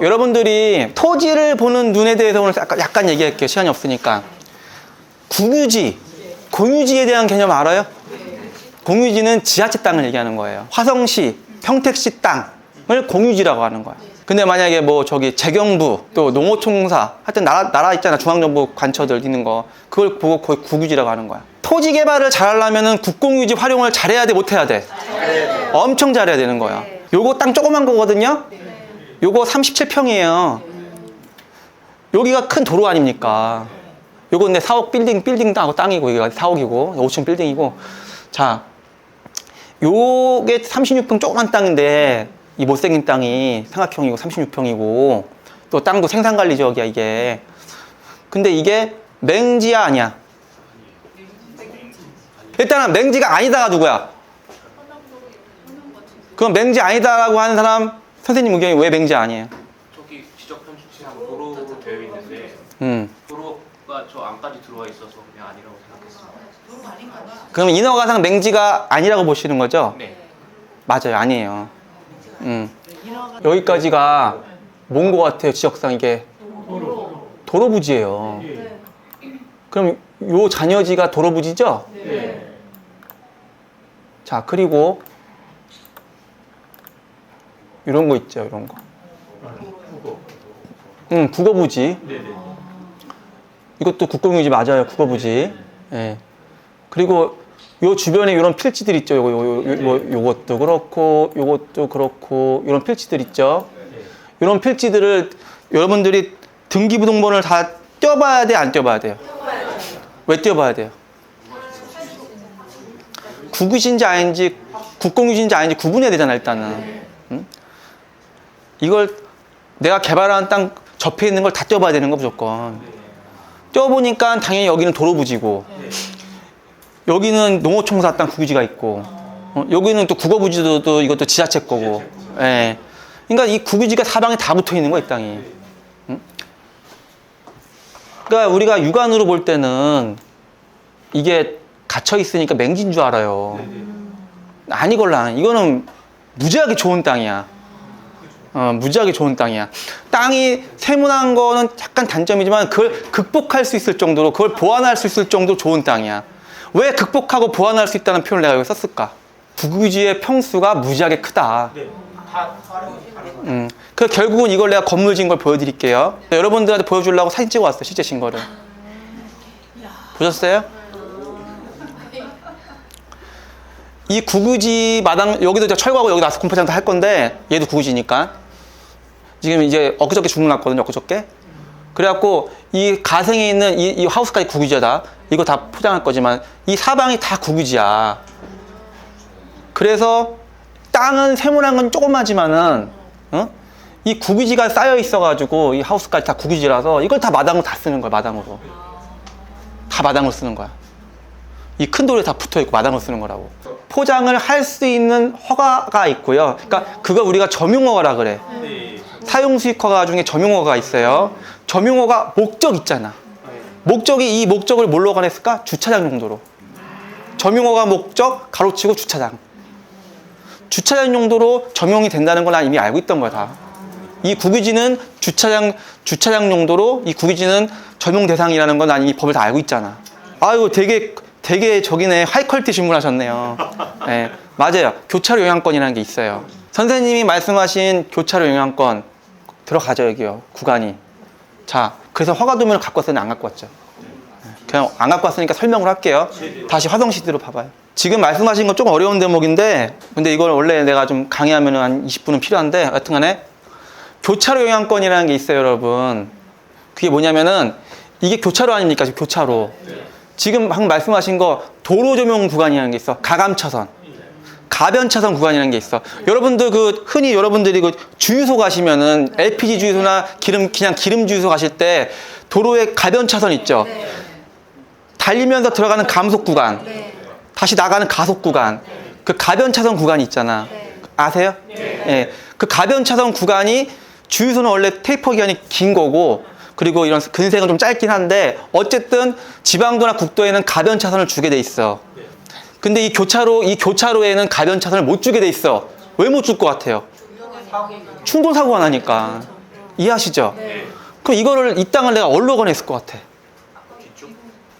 여러분들이 토지를 보는 눈에 대해서 오늘 약간, 약간 얘기할게요. 시간이 없으니까. 국유지, 공유지에 대한 개념 알아요? 공유지는 지자체 땅을 얘기하는 거예요. 화성시, 평택시 땅을 공유지라고 하는 거야. 근데 만약에 뭐 저기 재경부 또 농어총사 하여튼 나라 나라 있잖아 중앙정부 관처들 있는 거 그걸 보고 거의 국유지라고 하는 거야. 토지 개발을 잘하려면은 국공유지 활용을 잘해야 돼 못해야 돼? 엄청 잘해야 되는 거야. 요거 땅 조그만 거거든요. 요거 37평이에요. 여기가 큰 도로 아닙니까? 요거 내 4억 빌딩 빌딩 땅하고 땅이고 여기가 4억이고 5층 빌딩이고 자 요게 36평 조그만 땅인데 이 못생긴 땅이 삼각형이고 36평이고 또 땅도 생산관리 지역이야 이게 근데 이게 맹지야 아니야 일단은 맹지가 아니다가 누구야 그럼 맹지 아니다라고 하는 사람 선생님 의견이 왜 맹지 아니에요? 저기 지적 편수치상 도로로 되어 있는데 음. 도로가 저 안까지 들어와 있어서 그냥 아니라고 생각했습니다. 그럼 인허가상 맹지가 아니라고 보시는 거죠? 네. 맞아요. 아니에요. 음. 여기까지가 뭔거 같아요 지역상 이게? 도로 부지예요. 그럼 요 잔여지가 도로 부지죠? 자 그리고 이런 거 있죠 이런 거 응, 국어부지. 이것도 국공유지 맞아요, 국어부지. 예. 그리고 요 주변에 이런 필지들 있죠. 요거, 요, 요, 요, 요 것도 그렇고, 요것도 그렇고, 이런 필지들 있죠. 이런 필지들을 여러분들이 등기부등본을 다 떼어봐야 돼, 안 떼어봐야 돼요? 왜 떼어봐야 돼요? 국유지인지 아닌지, 국공유지인지 아닌지 구분해야 되잖아, 일단은. 응? 이걸 내가 개발한 땅 접해 있는 걸 다 떼어봐야 되는 거 무조건. 떼어보니까 당연히 여기는 도로부지고, 여기는 농어총사 땅 국유지가 있고, 어, 여기는 또 국어부지도 또 이것도 지자체 거고, 예. 그러니까 이 국유지가 사방에 다 붙어 있는 거야, 이 땅이. 응? 그러니까 우리가 육안으로 볼 때는 이게 갇혀 있으니까 맹지인 줄 알아요. 아니걸라. 이거는 무지하게 좋은 땅이야. 어, 무지하게 좋은 땅이야. 땅이 세문한 거는 약간 단점이지만 그걸 극복할 수 있을 정도로 그걸 보완할 수 있을 정도로 좋은 땅이야. 왜 극복하고 보완할 수 있다는 표현을 내가 여기 썼을까? 국유지의 평수가 무지하게 크다. 음, 그 결국은 이걸 내가 건물 지은 걸 보여드릴게요. 여러분들한테 보여주려고 사진 찍어 왔어요. 실제 진 거를. 보셨어요? 이 구구지 마당 여기도 이제 철거하고 여기 나서 공포장도 할 건데 얘도 구구지니까. 지금 이제 엊그저께 주문났거든요 엊그저께. 그래갖고 이 가생에 있는 이, 이 하우스까지 구구지다. 이거 다 포장할 거지만 이 사방이 다 구구지야. 그래서 땅은 세모난 건 조그마지만은 어? 이 구구지가 쌓여 있어가지고 이 하우스까지 다 구구지라서 이걸 다 마당으로 다 쓰는 거야 마당으로. 다 마당으로 쓰는 거야 이 큰 돌에 다 붙어 있고 마당으로 쓰는 거라고. 포장을 할 수 있는 허가가 있고요. 그러니까 그거 우리가 점용허가라 그래. 사용 수익 허가 중에 점용허가가 있어요. 점용허가 목적 있잖아. 목적이 이 목적을 뭘로 관했을까? 주차장 용도로. 점용허가 목적 가로치고 주차장. 주차장 용도로 점용이 된다는 건난 이미 알고 있던 거야 다. 이 국유지는 주차장 주차장 용도로 이 국유지는 점용 대상이라는 건 난이 법을 다 알고 있잖아. 아유 되게 되게 저기네 하이퀄리티 질문하셨네요. 네, 맞아요. 교차로 영향권이라는 게 있어요. 선생님이 말씀하신 교차로 영향권 들어가죠 여기요 구간이. 자, 그래서 허가도면을 갖고 왔어요, 안 갖고 왔죠. 네, 그냥 안 갖고 왔으니까 설명을 할게요. 다시 화성시대로 봐봐요. 지금 말씀하신 건 조금 어려운 대목인데, 근데 이걸 원래 내가 좀 강의하면 한 20분은 필요한데, 하여튼 간에 교차로 영향권이라는 게 있어요, 여러분. 그게 뭐냐면은 이게 교차로 아닙니까? 교차로. 지금 방금 말씀하신 거 도로 조명 구간이라는 게 있어. 가감 차선. 가변 차선 구간이라는 게 있어. 여러분들 그 흔히 여러분들이 그 주유소 가시면은 LPG 주유소나 기름 그냥 기름 주유소 가실 때 도로에 가변 차선 있죠. 달리면서 들어가는 감속 구간. 다시 나가는 가속 구간. 그 가변 차선 구간이 있잖아. 아세요? 예. 그 가변 차선 구간이 주유소는 원래 테이퍼 기간이 긴 거고 그리고 이런 근생은 좀 짧긴 한데 어쨌든 지방도나 국도에는 가변 차선을 주게 돼 있어. 근데 이 교차로 이 교차로에는 가변 차선을 못 주게 돼 있어. 왜 못 줄 것 같아요? 충돌 사고가 나니까. 이해하시죠? 네. 그럼 이거를 이 땅을 내가 얼로 거냈을 것 같아?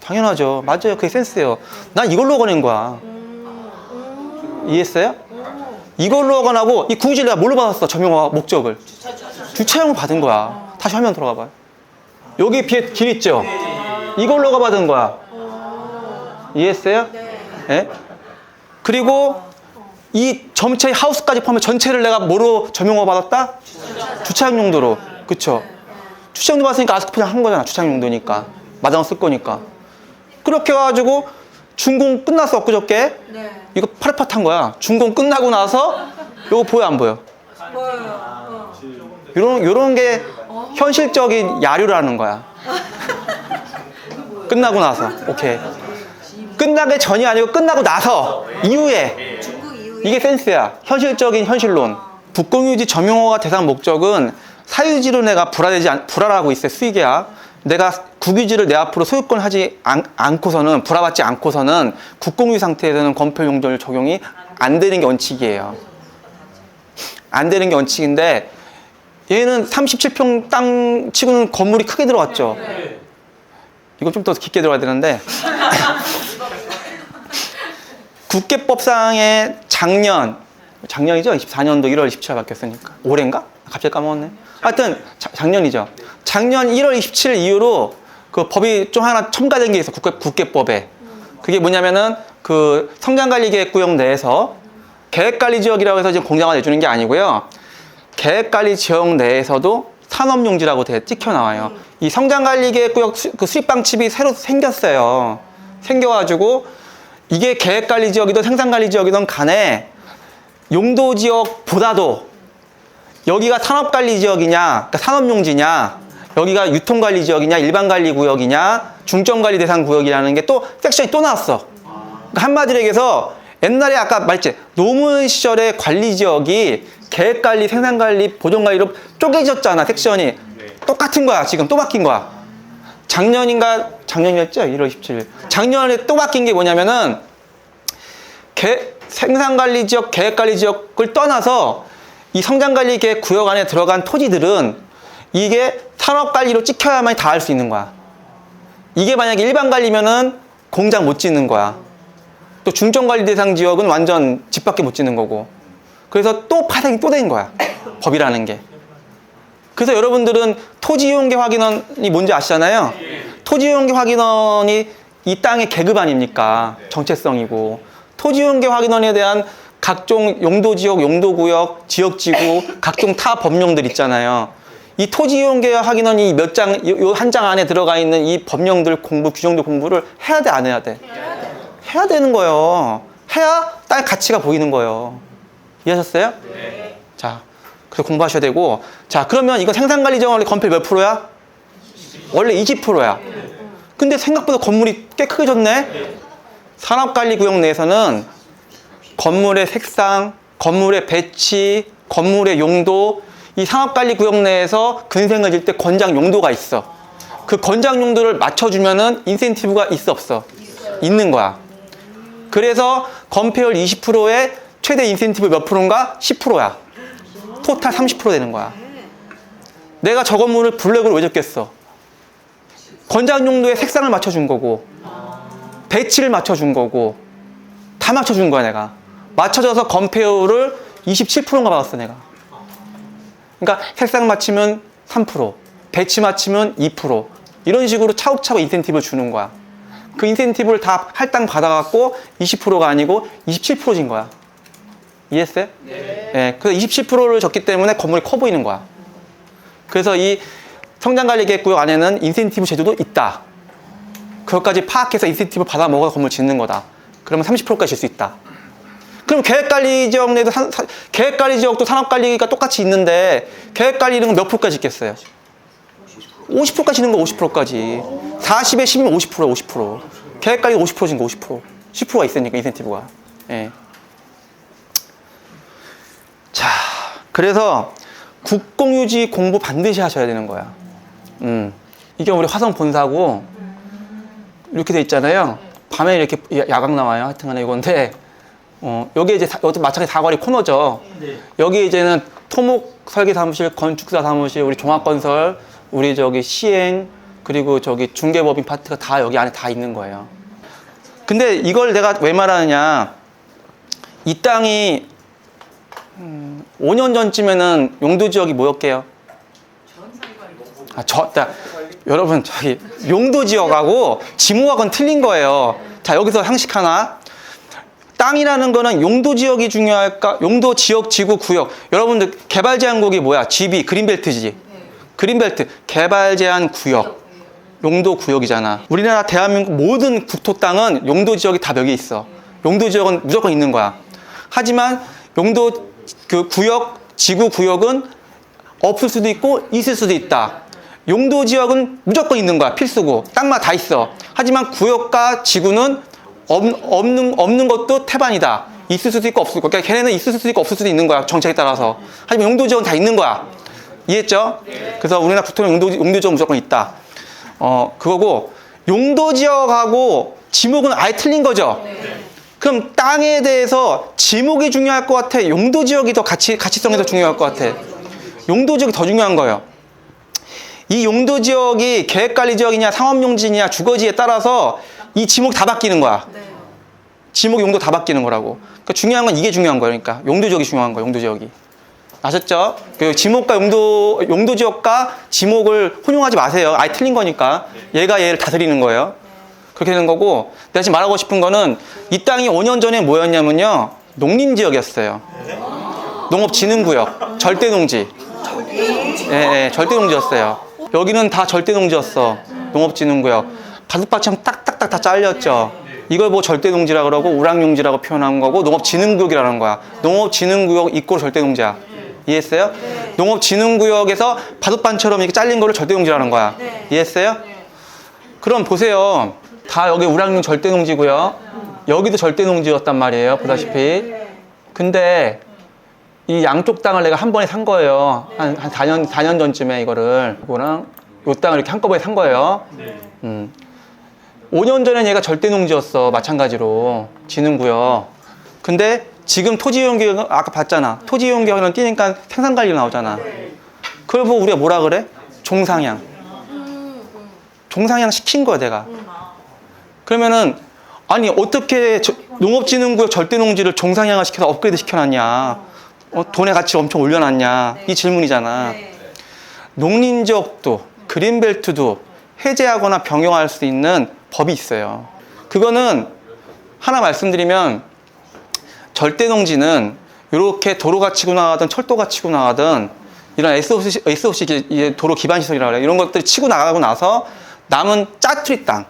당연하죠. 맞아요. 그게 센스예요. 난 이걸로 거낸 거야. 이해했어요? 이걸로 거나고 이 구기질 내가 뭘로 받았어? 점용화 목적을. 주차용을 받은 거야. 다시 화면 들어가 봐요. 여기 비에 길 있죠? 이걸로가 받은 거야. 이해했어요? 네. 그리고 이 전체 하우스까지 포함해 전체를 내가 뭐로 점용화 받았다? 주차용 용도로. 그쵸? 주차용 용도 받았으니까 아스크프장 한 거잖아. 주차용 용도니까. 마당 쓸 거니까. 그렇게 해가지고 준공 끝났어, 엊그저께. 네. 이거 파릇파릇한 거야. 준공 끝나고 나서 이거 보여 안 보여? 보여요. 어. 요런 요런 게 현실적인 야류라는 거야. 끝나고 나서. 오케이. 끝나기 전이 아니고 끝나고 나서 이후에 이게 센스야. 현실적인 현실론. 북공유지 점용어가 대상 목적은 사유지로 내가 불화되지 않, 불화하고 있어요. 수익이야. 내가 국유지를 내 앞으로 소유권 하지 않, 않고서는 불화받지 않고서는 국공유 상태에서는 건폐 용도를 적용이 안 되는 게 원칙이에요. 안 되는 게 원칙인데 얘는 37평 땅 치고는 건물이 크게 들어왔죠. 이건 좀더 깊게 들어가야 되는데 국계법상의 작년 작년이죠? 24년도 1월 27일 바뀌었으니까 올해인가? 갑자기 까먹었네. 하여튼 자- 작년이죠. 작년 1월 27일 이후로 그 법이 좀 하나 첨가된 게 있어 국계, 국계법에. 그게 뭐냐면은 그 성장관리계획 구역 내에서 계획관리지역이라고 해서 지금 공장화 내주는 게 아니고요. 계획관리 지역 내에서도 산업용지라고 돼 찍혀 나와요. 이 성장관리계획구역 수, 그 수입방침이 새로 생겼어요. 생겨가지고 이게 계획관리 지역이든 생산관리 지역이든 간에 용도 지역보다도 여기가 산업관리 지역이냐, 그러니까 산업용지냐, 여기가 유통관리 지역이냐, 일반관리 구역이냐, 중점관리 대상 구역이라는 게 또 섹션이 또 나왔어. 그러니까 한마디로 얘기해서 옛날에 아까 말했지 노무현 시절의 관리 지역이 계획관리, 생산관리, 보존관리로 쪼개졌잖아 섹션이. 똑같은 거야 지금 또 바뀐 거야. 작년인가 작년이었죠? 1월 27일. 작년에 또 바뀐 게 뭐냐면은 계, 생산관리 지역, 계획관리 지역을 떠나서 이 성장관리 계획 구역 안에 들어간 토지들은 이게 산업관리로 찍혀야만 다 할 수 있는 거야. 이게 만약에 일반 관리면은 공장 못 짓는 거야. 또 중점관리 대상 지역은 완전 집 밖에 못 짓는 거고. 그래서 또 파생이 또 된 거야. 법이라는 게. 그래서 여러분들은 토지 이용계 확인원이 뭔지 아시잖아요. 토지 이용계 확인원이 이 땅의 계급 아닙니까? 정체성이고. 토지 이용계 확인원에 대한 각종 용도 지역, 용도 구역, 지역 지구, 각종 타 법령들 있잖아요. 이 토지 이용계 확인원이 몇 장, 요 한 장 안에 들어가 있는 이 법령들 공부, 규정들 공부를 해야 돼, 안 해야 돼? 해야 되는 거예요. 해야 땅의 가치가 보이는 거예요. 이해하셨어요? 자, 그래서 공부하셔야 되고, 자, 그러면 이거 생산관리정 원래 건폐 몇 프로야? 원래 20%야. 근데 생각보다 건물이 꽤 크게 졌네? 산업관리구역 내에서는 건물의 색상, 건물의 배치, 건물의 용도, 이 산업관리구역 내에서 근생을 질 때 권장 용도가 있어. 그 권장 용도를 맞춰주면은 인센티브가 있어 없어? 있는 거야. 그래서 건폐율 20%에 최대 인센티브 몇 프로인가? 10%야. 토탈 30% 되는 거야. 내가 저 건물을 블랙으로 왜 적겠어? 권장 용도의 색상을 맞춰준 거고, 배치를 맞춰준 거고, 다 맞춰준 거야, 내가. 맞춰져서 건폐율을 27%인가 받았어, 내가. 그러니까 색상 맞추면 3%, 배치 맞추면 2%. 이런 식으로 차곡차곡 인센티브를 주는 거야. 그 인센티브를 다 할당 받아갖고 20%가 아니고 27%진 거야. 이해했어요? 네. 그래서 27%를 줬기 때문에 건물이 커 보이는 거야. 그래서 이 성장관리계획구역 안에는 인센티브 제도도 있다. 그것까지 파악해서 인센티브 받아 먹어서 건물 짓는 거다. 그러면 30%까지 질 수 있다. 그럼 계획관리 지역 내도 계획관리 지역도 산업관리가 똑같이 있는데 계획관리 이런 건몇 프로까지 있겠어요? 50%까지 있는 거 50%까지. 40에 10이면 50%야 50%. 계획관리 50%진 거 50%. 10%가 있으니까 인센티브가. 예. 자, 그래서 국공유지 공부 반드시 하셔야 되는 거야. 음. 이게 우리 화성 본사고 이렇게 돼 있잖아요. 밤에 이렇게 야- 야광 나와요. 하여튼 간에 이건데 어, 여기 이제 여기 마찬가지 사거리 코너죠. 여기 이제는 토목 설계 사무실, 건축사 사무실, 우리 종합건설, 우리 저기 시행 그리고 저기 중개법인 파트가 다 여기 안에 다 있는 거예요. 근데 이걸 내가 왜 말하느냐? 이 땅이 음, 5년 전쯤에는 용도 지역이 뭐였게요? 아, 저, 자, 여러분, 저기, 용도 지역하고 지목하고는 틀린 거예요. 자, 여기서 상식 하나. 땅이라는 거는 용도 지역이 중요할까? 용도 지역, 지구, 구역. 여러분들, 개발 제한국이 뭐야? GB, 그린벨트지. 그린벨트, 개발 제한 구역. 용도 구역이잖아. 우리나라 대한민국 모든 국토 땅은 용도 지역이 다몇개 있어. 용도 지역은 무조건 있는 거야. 하지만 용도 그 구역, 지구 구역은 없을 수도 있고 있을 수도 있다. 용도 지역은 무조건 있는 거야. 필수고. 땅마다 다 있어. 하지만 구역과 지구는 없, 없는, 없는 것도 태반이다. 있을 수도 있고 없을 있고. 그러니까 걔네는 있을 수도 있고 없을 수도 있는 거야. 정책에 따라서. 하지만 용도 지역은 다 있는 거야. 이해했죠? 그래서 우리나라 국토는 용도, 용도 지역 무조건 있다. 어, 그거고, 용도 지역하고 지목은 아예 틀린 거죠? 그럼 땅에 대해서 지목이 중요할 것 같아? 용도 지역이 더 가치, 가치성이 더 중요할 것 같아? 용도 지역이 더 중요한 거예요. 이 용도 지역이 계획 관리 지역이냐, 상업 용지냐, 주거지에 따라서 이 지목이 다 바뀌는 거야. 지목 용도 다 바뀌는 거라고. 그러니까 중요한 건 이게 중요한 거예요. 그러니까 용도 지역이 중요한 거예요. 용도 지역이. 아셨죠? 그 지목과 용도 용도 지역과 지목을 혼용하지 마세요. 아예 틀린 거니까. 얘가 얘를 다스리는 거예요. 그렇게 되는 거고 내가 지금 말하고 싶은 거는 이 땅이 5년 전에 뭐였냐면요. 농림 지역이었어요. 농업진흥구역, 절대농지. 예, 예, 절대농지였어요. 여기는 다 절대농지였어. 농업진흥구역. 바둑밭처럼 딱딱딱 다 잘렸죠. 이걸 뭐 절대농지라 그러고 우량용지라고 표현한 거고 농업진흥구역이라는 거야. 농업진흥구역 이꼴 절대농지야. 이해했어요? 농업진흥구역에서 바둑반처럼 이렇게 잘린 거를 절대농지라는 거야. 이해했어요? 그럼 보세요. 다 여기 우량용 절대농지고요. 여기도 절대농지였단 말이에요. 보다시피. 근데 이 양쪽 땅을 내가 한 번에 산 거예요. 한, 한 4년, 4년 전쯤에 이거를. 이거랑 요 땅을 이렇게 한꺼번에 산 거예요. 음. 5년 전엔 얘가 절대농지였어. 마찬가지로. 지능구역. 근데 지금 토지이용계획 아까 봤잖아. 토지이용계획은 뛰니까 생산관리 나오잖아. 그걸 보고 우리가 뭐라 그래? 종상향. 종상향 시킨 거야, 내가. 그러면은 아니 어떻게 저- 농업진흥구역 절대농지를 종상향화 시켜서 업그레이드 시켜놨냐? 어, 돈의 가치 엄청 올려놨냐? 이 질문이잖아. 농림지역도 그린벨트도 해제하거나 변경할 수 있는 법이 있어요. 그거는 하나 말씀드리면 절대 농지는 이렇게 도로가 치고 나가든 철도가 치고 나가든 이런 SOC, SOC 도로 기반 시설이라고 그래요. 이런 것들이 치고 나가고 나서 남은 짜투리 땅,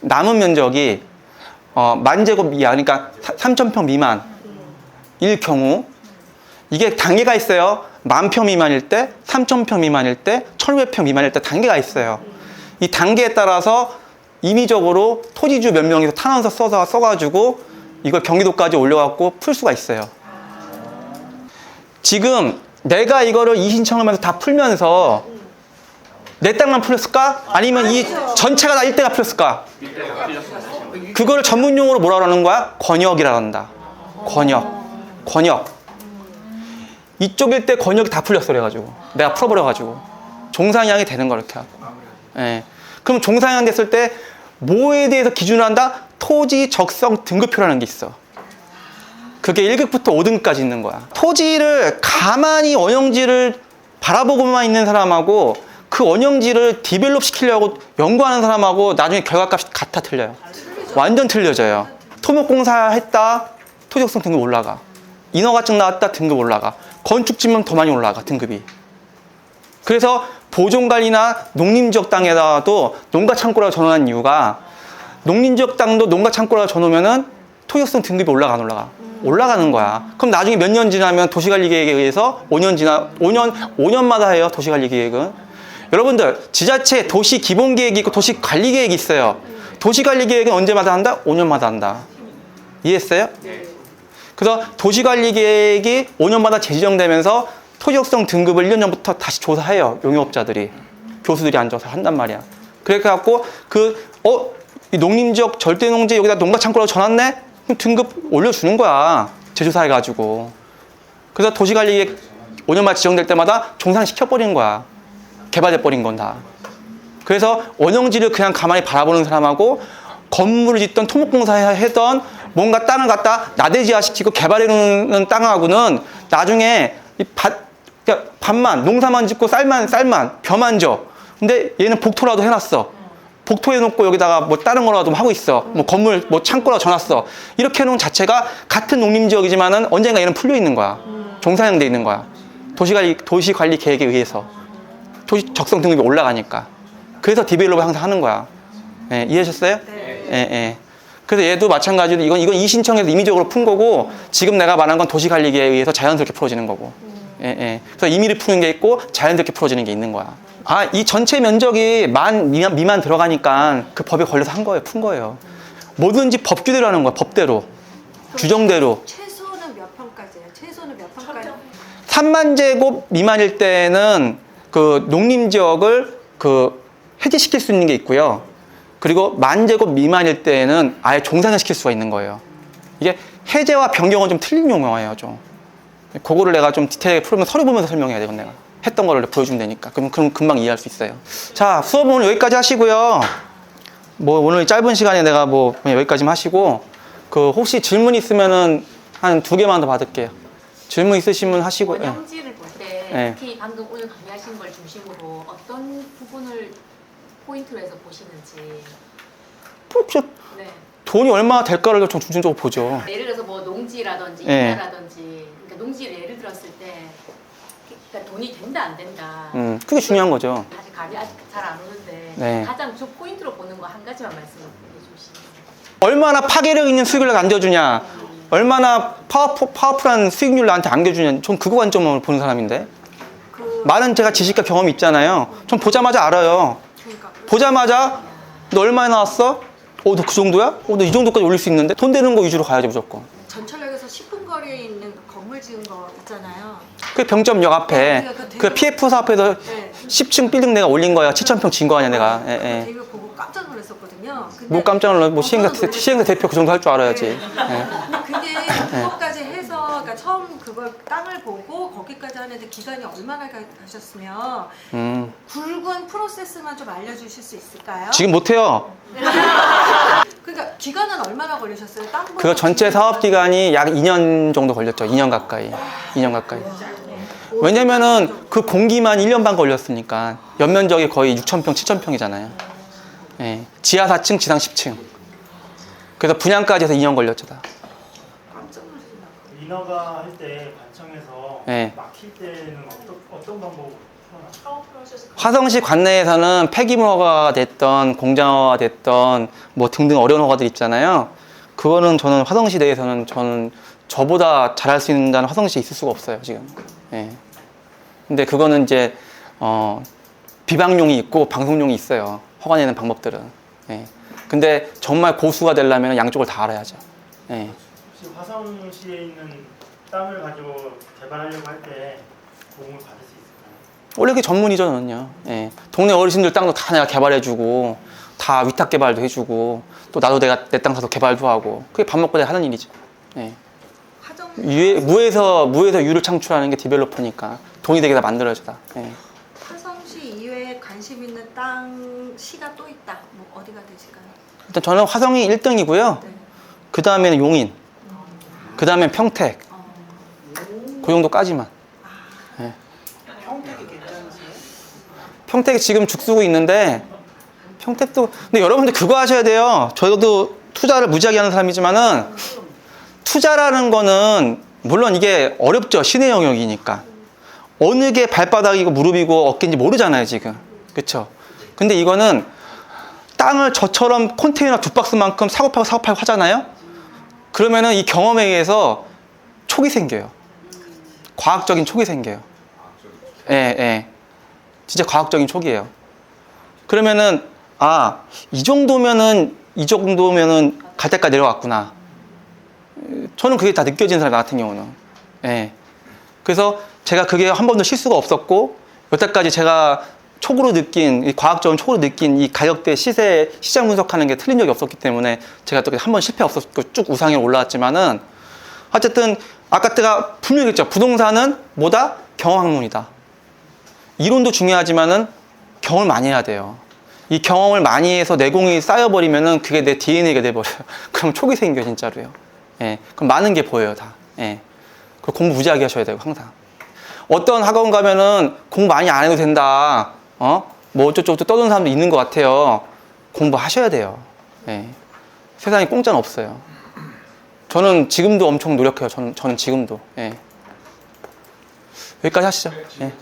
남은 면적이 어, 만 제곱 이하, 그러니까 3,000평 미만 일 경우 이게 단계가 있어요. 만 평 미만일 때, 3,000평 미만일 때, 1,500평 미만일 때 단계가 있어요. 이 단계에 따라서 임의적으로 토지주 몇 명이서 탄원서 써서 써가지고 이걸 경기도까지 올려갖고 풀 수가 있어요. 지금 내가 이거를 이 신청하면서 다 풀면서 내 땅만 풀렸을까? 아니면 이 전체가 다 일대가 풀렸을까? 그거를 전문 용어로 뭐라 그러는 거야? 권역이라 한다. 권역. 권역. 이쪽일 때 권역이 다 풀렸어 그래가지고 내가 풀어버려가지고 종상향이 되는 거 이렇게 하고 예. 그럼 종상향 됐을 때 뭐에 대해서 기준을 한다? 토지 적성 등급표라는 게 있어. 그게 1급부터 5등까지 있는 거야. 토지를 가만히 원형지를 바라보고만 있는 사람하고 그 원형지를 디벨롭 시키려고 연구하는 사람하고 나중에 결과값이 같아 틀려요. 완전 틀려져요. 토목공사 했다 토지적성 등급 올라가. 인허가증 나왔다 등급 올라가. 건축지면 더 많이 올라가 등급이. 그래서 보존관리나 농림지역 땅에다도 농가 창고라고 전환한 이유가 농림지역 땅도 농가 창고라고 전놓으면은 토지성 등급이 올라가 안 올라가 올라가는 거야 그럼 나중에 몇 년 지나면 도시관리 계획에 의해서 5년 지나 5년 5년마다 해요 도시관리 계획은 여러분들 지자체 도시 기본 계획이 있고 도시 관리 계획이 있어요 도시 관리 계획은 언제마다 한다? 5년마다 한다 이해했어요? 그래서 도시 관리 계획이 5년마다 재지정되면서 토지역성 등급을 1년 전부터 다시 조사해요. 용역업자들이. 교수들이 앉아서 한단 말이야. 그래 갖고 그, 어? 이 농림지역 절대농지 여기다 농가창고라고 전놨네? 그럼 등급 올려주는 거야. 제조사 해가지고. 그래서 도시관리에 5년만 지정될 때마다 종상시켜버리는 거야. 개발돼버린 건 다. 그래서 원형지를 그냥 가만히 바라보는 사람하고 건물을 짓던 토목공사 해던 뭔가 땅을 갖다 나대지화 시키고 개발해놓는 땅하고는 나중에 이 밭, 그러니까 밭만, 농사만 짓고 쌀만, 쌀만, 벼만 져. 근데 얘는 복토라도 해놨어. 복토해놓고 여기다가 뭐 다른 거라도 하고 있어. 뭐 건물, 뭐 창고라도 져놨어. 이렇게 해놓은 자체가 같은 농림지역이지만은 언젠가 얘는 풀려 있는 거야. 종사형돼 있는 거야. 도시관리, 도시관리 계획에 의해서. 도시 적성 등급이 올라가니까. 그래서 디벨롭을 항상 하는 거야. 예, 이해하셨어요? 네. 예, 예. 그래서 얘도 마찬가지로 이건 이건 이 신청에서 임의적으로 푼 거고 지금 내가 말한 건 도시관리계에 의해서 자연스럽게 풀어지는 거고. 예, 예. 그래서 임의를 푸는 게 있고 자연스럽게 풀어지는 게 있는 거야. 아, 이 전체 면적이 만 미만, 미만 들어가니까 그 법에 걸려서 한 거예요. 푼 거예요. 뭐든지 법규대로 하는 거야. 법대로. 규정대로. 최소는 몇 평까지예요? 최소는 몇 평까지? 3만 제곱 미만일 때는 그 농림 지역을 그 해제시킬 수 있는 게 있고요. 그리고 만 제곱 미만일 때는 아예 종산을 시킬 수가 있는 거예요. 이게 해제와 변경은 좀 틀린 용어예요, 좀. 그거를 내가 좀 디테일하게 풀면 서류 보면서 설명해야 되건 내가. 했던 거를 보여주면 되니까. 그럼, 그럼 금방 이해할 수 있어요. 자, 수업은 오늘 여기까지 하시고요. 뭐 오늘 짧은 시간에 내가 뭐 여기까지만 하시고 그 혹시 질문 있으면은 한 두 개만 더 받을게요. 질문 있으시면 하시고. 예. 원형지를 볼때 네. 특히 방금 오늘 강의하신 걸 중심으로 어떤 부분을 포인트로 해서 보시는지 뭐 그냥 네. 돈이 얼마나 될까를 좀 중심적으로 보죠. 예를 들어서 뭐 농지라든지 네. 인가라든지 농지를 예를 들었을 때 그러니까 돈이 된다 안 된다 음, 그게 중요한 거죠. 사실 감이 아직 잘 안 오는데 네. 가장 주 포인트로 보는 거 한 가지만 말씀해 주시면 얼마나 파괴력 있는 수익을 안겨주냐, 얼마나 파워풀, 파워풀한 수익률 나한테 안겨주냐, 전 그거 관점으로 보는 사람인데. 그 많은 제가 지식과 경험이 있잖아요. 전 보자마자 알아요. 그러니까 보자마자 너 얼마나 나왔어? 어, 너 그 정도야? 어, 너 이 정도까지 올릴 수 있는데? 돈 되는 거 위주로 가야지 무조건. 전철역에서 10분 거리에 있는 건물 지은 거 있잖아요. 그 병점역 앞에 네, 그거 되게- 그 PF사 앞에서 네. 10층 빌딩 내가 올린 거야. 7,000평 진 거 아니야 내가. 예, 예. 되게 보고 깜짝 놀랐었거든요. 근데 뭐 깜짝 놀라. 뭐 어, 저도 놀랐어요. 시행사 대표 그 정도 할 줄 알아야지. 네. 예. 근데 그게 그것까지 해서 그러니까 처음 그걸 땅을 보고 거기까지 하는데 기간이 얼마나 가- 가셨으면 음. 굵은 프로세스만 좀 알려주실 수 있을까요? 지금 못해요. 그러니까 기간은 얼마나 걸리셨어요? 그거 전체 사업 기간이 약 2년 정도 걸렸죠. 2년 가까이. 2년 가까이. 왜냐면은 그 공기만 1년 반 걸렸으니까 연면적이 거의 6,000평, 7,000평이잖아요. 예. 지하 4층, 지상 10층. 그래서 분양까지 해서 2년 걸렸죠. 다. 인허가 할 때 네. 막힐 때는 어떤 어떤 방법으로? 화성시 관내에서는 폐기물 허가가 됐던 공장허가 됐던 뭐 등등 어려운 허가들 있잖아요. 그거는 저는 화성시 내에서는 저는 저보다 잘할 수 있는 화성시에 있을 수가 없어요 지금. 예. 근데 그거는 이제 어, 비방용이 있고 방송용이 있어요. 허가 내는 방법들은. 예. 근데 정말 고수가 되려면 양쪽을 다 알아야죠. 예. 혹시 화성시에 있는 땅을 가지고 개발하려고 할 때 도움을 받을 수 있을까요? 원래 그게 전문이죠, 저는요. 예. 동네 어르신들 땅도 다 내가 개발해주고, 다 위탁 개발도 해주고, 또 나도 내가 내땅 가서 개발도 하고, 그게 밥 먹고 내가 하는 일이죠. 예. 유에, 무에서, 무에서 유를 창출하는 게 디벨로퍼니까 돈이 되게 다 만들어야죠, 다. 예. 화성시 이외에 관심 있는 땅 시가 또 있다. 뭐 어디가 되실까요? 일단 저는 화성이 1등이고요. 네. 그 다음에는 용인. 그 다음엔 평택. 어. 그 정도까지만. 예. 평택이 지금 죽쓰고 있는데 평택도 근데 여러분들 그거 하셔야 돼요. 저도 투자를 무지하게 하는 사람이지만은 투자라는 거는 물론 이게 어렵죠. 신의 영역이니까. 어느 게 발바닥이고 무릎이고 어깨인지 모르잖아요, 지금. 그렇죠? 근데 이거는 땅을 저처럼 컨테이너 두 박스만큼 사고 팔고 사고 팔고 하잖아요. 그러면은 이 경험에 의해서 촉이 생겨요. 과학적인 촉이 생겨요. 예, 예. 진짜 과학적인 촉이에요. 그러면은 아, 이 정도면은 이 정도면은 갈 때까지 내려왔구나. 저는 그게 다 느껴지는 사람 나 같은 경우는. 예. 그래서 제가 그게 한 번도 실수가 없었고 여태까지 제가 촉으로 느낀 이 과학적인 촉으로 느낀 이 가격대 시세 시장 분석하는 게 틀린 적이 없었기 때문에 제가 또 한 번 실패 없었고 쭉 우상에 올라왔지만은 어쨌든 아까 때가 분명히 했죠 부동산은 뭐다 경험학문이다 이론도 중요하지만은 경험을 많이 해야 돼요 이 경험을 많이 해서 내공이 쌓여버리면은 그게 내 DNA가 돼버려요 그럼 촉이 생겨 진짜로요 예 그럼 많은 게 보여요 다 예 그 공부 무지하게 하셔야 되고 항상 어떤 학원 가면은 공부 많이 안 해도 된다. 어? 뭐 어쩌고저쩌고 떠드는 사람도 있는 것 같아요. 공부하셔야 돼요. 예. 세상에 공짜는 없어요. 저는 지금도 엄청 노력해요. 저는, 저는 지금도. 예. 여기까지 하시죠. 예.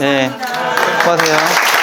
예. 수고하세요.